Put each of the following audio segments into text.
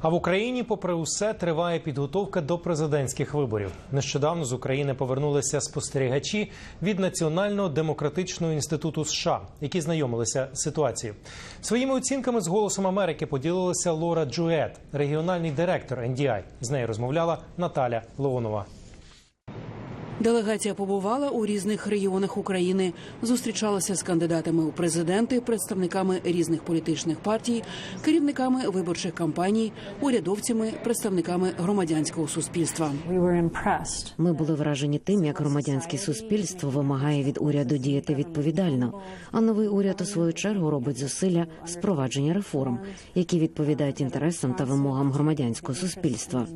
А в Україні, попри усе, триває підготовка до президентських виборів. Нещодавно з України повернулися спостерігачі від Національного демократичного інституту США, які знайомилися з ситуацією. Своїми оцінками з голосом Америки поділилася Лора Джует, регіональний директор NDI. З нею розмовляла Наталя Леонова. Делегація побувала у різних регіонах України, зустрічалася з кандидатами у президенти, представниками різних політичних партій, керівниками виборчих кампаній, урядовцями, представниками громадянського суспільства. Ми були вражені тим, як громадянське суспільство вимагає від уряду діяти відповідально. А новий уряд у свою чергу робить зусилля з провадження реформ, які відповідають інтересам та вимогам громадянського суспільства.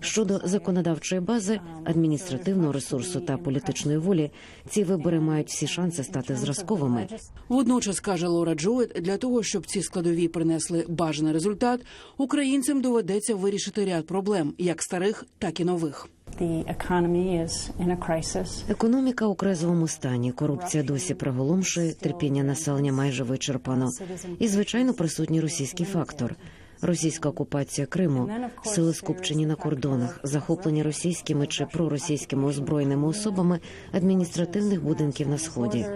Щодо законодавчої бази, адміністративного ресурсу та політичної волі, ці вибори мають всі шанси стати зразковими. Водночас каже Лора Джует, для того, щоб ці складові принесли бажаний результат, українцям доведеться вирішити ряд проблем, як старих, так і нових. Економіка у кризовому стані, корупція досі приголомшує, терпіння населення майже вичерпано. І звичайно присутній російський фактор. Російська окупація Криму, сили скупчені на кордонах, захоплення російськими чи проросійськими озброєними особами адміністративних будинків на сході.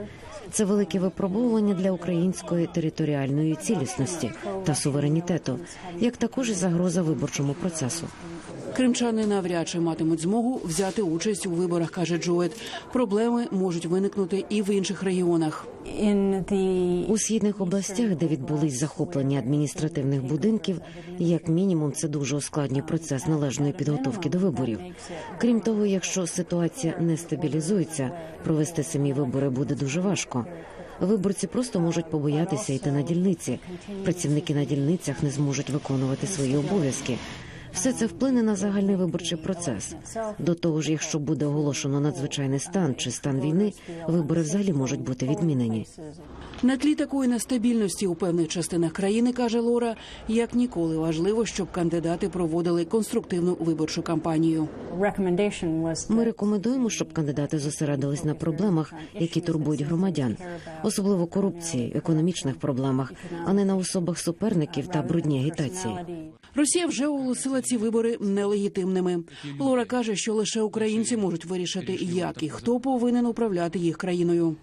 Це велике випробовування для української територіальної цілісності та суверенітету, як також і загроза виборчому процесу. Кримчани навряд чи матимуть змогу взяти участь у виборах, каже Джует. Проблеми можуть виникнути і в інших регіонах. У східних областях, де відбулись захоплення адміністративних будинків, як мінімум, це дуже ускладнює процес належної підготовки до виборів. Крім того, якщо ситуація не стабілізується, провести самі вибори буде дуже важко. Виборці просто можуть побоятися йти на дільниці. Працівники на дільницях не зможуть виконувати свої обов'язки. Все це вплине на загальний виборчий процес. До того ж, якщо буде оголошено надзвичайний стан чи стан війни, вибори взагалі можуть бути відмінені. На тлі такої нестабільності у певних частинах країни, каже Лора, як ніколи важливо, щоб кандидати проводили конструктивну виборчу кампанію. Ми рекомендуємо, щоб кандидати зосередились на проблемах, які турбують громадян, особливо корупції, економічних проблемах, а не на особах суперників та брудній агітації. Росія вже оголосила ці вибори нелегітимними. Лора каже, що лише українці можуть вирішити, як і хто повинен управляти їх країною.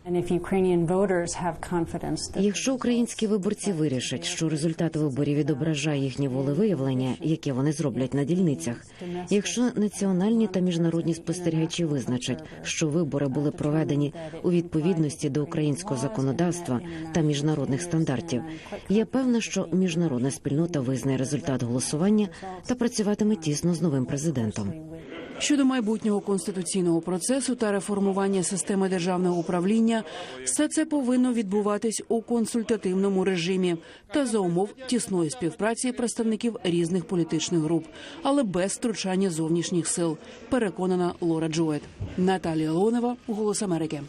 Якщо українські виборці вирішать, що результат виборів відображає їхнє волевиявлення, яке вони зроблять на дільницях, якщо національні та міжнародні спостерігачі визначать, що вибори були проведені у відповідності до українського законодавства та міжнародних стандартів, я певна, що міжнародна спільнота визнає результат голосування та працюватиме тісно з новим президентом. Щодо майбутнього конституційного процесу та реформування системи державного управління, все це повинно відбуватись у консультативному режимі та за умов тісної співпраці представників різних політичних груп, але без втручання зовнішніх сил. Переконана Лора Джует. Наталія Лонева, Голос Америки.